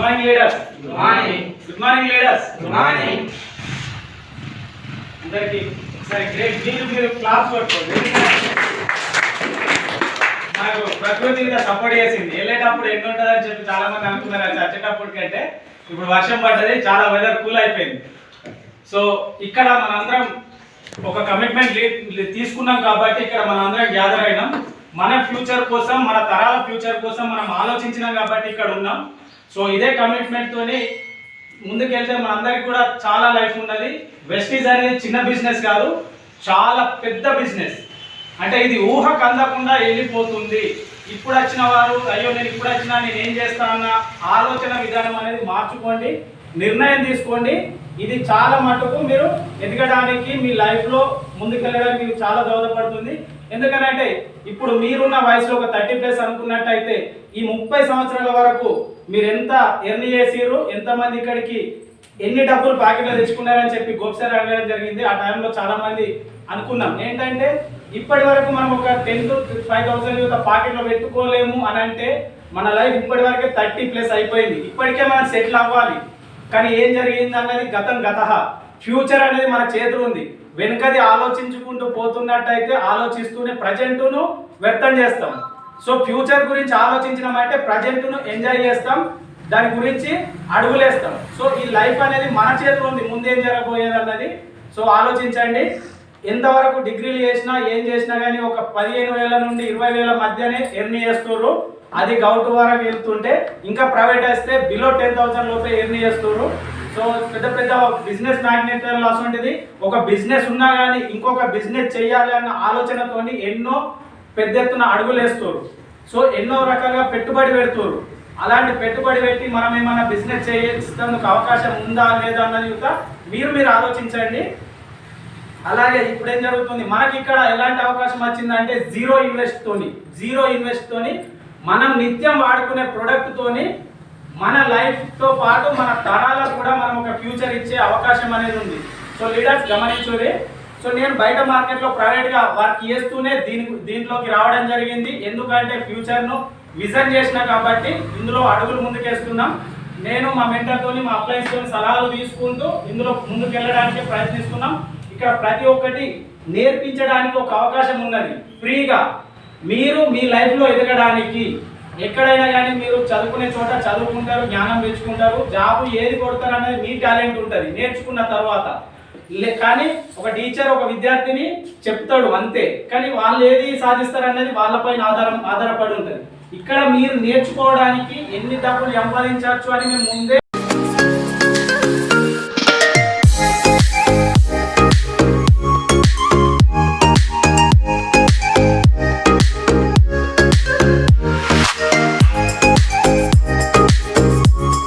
Good morning leaders. Good morning. Good morning leaders. Good morning. అందరికి ఒకసారి great. మీరు మీరు క్లాస్ పట్టుకోండి. నాకు ప్రకృతి మీద సపోర్ట్ చేసింది. వెళ్ళేటప్పుడు ఎన్ని ఉంటుందని చెప్పి చాలా మంది అనుకున్నారు. అది వచ్చేటప్పుడు కంటే ఇప్పుడు వర్షం పడ్డది చాలా వెదర్ కూల్ అయిపోయింది. సో ఇక్కడ మనందరం ఒక కమిట్మెంట్ తీసుకున్నాం కాబట్టి ఇక్కడ మనందరం గ్యాదర్ అయినాం. మన ఫ్యూచర్ కోసం మన తరాల ఫ్యూచర్ కోసం మనం ఆలోచించినాం కాబట్టి ఇక్కడ ఉన్నాం. సో ఇదే కమిట్మెంట్తోని ముందుకెళ్తే మనందరికి కూడా చాలా లైఫ్ ఉన్నది వెస్టీజ్ అనేది చిన్న బిజినెస్ కాదు చాలా పెద్ద బిజినెస్ అంటే ఇది ఊహకు అందకుండా వెళ్ళిపోతుంది. ఇప్పుడు వచ్చిన వారు అయ్యో నేను ఇప్పుడు వచ్చినా నేను ఏం చేస్తా అన్న ఆలోచన విధానం అనేది మార్చుకోండి నిర్ణయం తీసుకోండి. ఇది చాలా మటుకు మీరు ఎదగడానికి మీ లైఫ్లో ముందుకెళ్ళడానికి మీకు చాలా దోహదపడుతుంది. ఎందుకనంటే ఇప్పుడు మీరున్న వయసులో ఒక థర్టీ ప్లస్ అనుకున్నట్టయితే ఈ ముప్పై సంవత్సరాల వరకు మీరు ఎంత ఎర్న్ చేసిర్రు? ఎంతమంది ఇక్కడికి ఎన్ని డబ్బులు ప్యాకెట్లో తెచ్చుకున్నారని చెప్పి గోప్సారి అడగడం జరిగింది. ఆ టైంలో చాలా మంది అనుకున్నాం. ఏంటంటే ఇప్పటి వరకు మనం ఒక టెన్ టు ఫైవ్ థౌసండ్ ఒక పాకెట్లో పెట్టుకోలేము అని అంటే మన లైఫ్ ఇప్పటి వరకే థర్టీ ప్లస్ అయిపోయింది. ఇప్పటికే మనం సెటిల్ అవ్వాలి. కానీ ఏం జరిగింది అన్నది గతం గత ఫ్యూచర్ అనేది మన చేతులు ఉంది. వెనుకది ఆలోచించుకుంటూ పోతున్నట్టయితే ఆలోచిస్తూనే ప్రజెంట్ను వ్యర్థం చేస్తాం. సో ఫ్యూచర్ గురించి ఆలోచించినామంటే ప్రజెంట్ను ఎంజాయ్ చేస్తాం దాని గురించి అడుగులేస్తాం. సో ఈ లైఫ్ అనేది మన చేతిలో ఉంది ముందేం జరగబోయేది అన్నది. సో ఆలోచించండి. ఎంతవరకు డిగ్రీలు చేసినా ఏం చేసినా కానీ ఒక పదిహేను వేల నుండి ఇరవై వేల మధ్యనే ఎర్న్ చేస్తున్నారు అది గౌట్ వరకు వెళ్తుంటే ఇంకా ప్రైవేట్ వేస్తే బిలో టెన్ థౌసండ్ లోపే ఎర్న్ చేస్తున్నారు సో పెద్ద పెద్ద బిజినెస్ మ్యాగ్నెట్ అటువంటిది ఒక బిజినెస్ ఉన్నా కానీ ఇంకొక బిజినెస్ చేయాలి అన్న ఆలోచనతోని ఎన్నో పెద్ద ఎత్తున అడుగులేస్తారు. సో ఎన్నో రకాలుగా పెట్టుబడి పెడుతున్నారు అలాంటి పెట్టుబడి పెట్టి మనం ఏమైనా బిజినెస్ చేసేందుకు అవకాశం ఉందా లేదా అన్నది కూడా మీరు మీరు ఆలోచించండి. అలాగే ఇప్పుడు ఏం జరుగుతుంది? మనకి ఇక్కడ ఎలాంటి అవకాశం వచ్చిందంటే జీరో ఇన్వెస్ట్ తోని జీరో ఇన్వెస్ట్ తోని మనం నిత్యం వాడుకునే ప్రొడక్ట్ తోని మన లైఫ్తో పాటు మన తరాలకు కూడా మనం ఒక ఫ్యూచర్ ఇచ్చే అవకాశం అనేది ఉంది. సో లీడర్స్ గమనించురి సో నేను బయట మార్కెట్లో ప్రైవేట్గా వర్క్ చేస్తూనే దీని దీంట్లోకి రావడం జరిగింది. ఎందుకంటే ఫ్యూచర్ను విజన్ చేసిన కాబట్టి ఇందులో అడుగులు ముందుకేస్తున్నాం. నేను మా మెంటర్తోని మా అప్లయన్స్తో సలహాలు తీసుకుంటూ ఇందులో ముందుకు వెళ్ళడానికి ప్రయత్నిస్తున్నాం. ఇక్కడ ప్రతి ఒక్కటి నేర్పించడానికి ఒక అవకాశం ఉన్నది. ఫ్రీగా మీరు మీ లైఫ్లో ఎదగడానికి ఎక్కడైనా కానీ మీరు చదువుకునే చోట చదువుకుంటారు జ్ఞానం తెచ్చుకుంటారు జాబ్ ఏది కొడతారు అనేది మీ టాలెంట్ ఉంటుంది. నేర్చుకున్న తర్వాత కానీ ఒక టీచర్ ఒక విద్యార్థిని చెప్తాడు అంతే. కానీ వాళ్ళు ఏది సాధిస్తారు అనేది వాళ్ళపైన ఆధారం ఆధారపడి ఉంటుంది. ఇక్కడ మీరు నేర్చుకోవడానికి ఎన్ని డబ్బులు సంపాదించవచ్చు అని మేము ముందే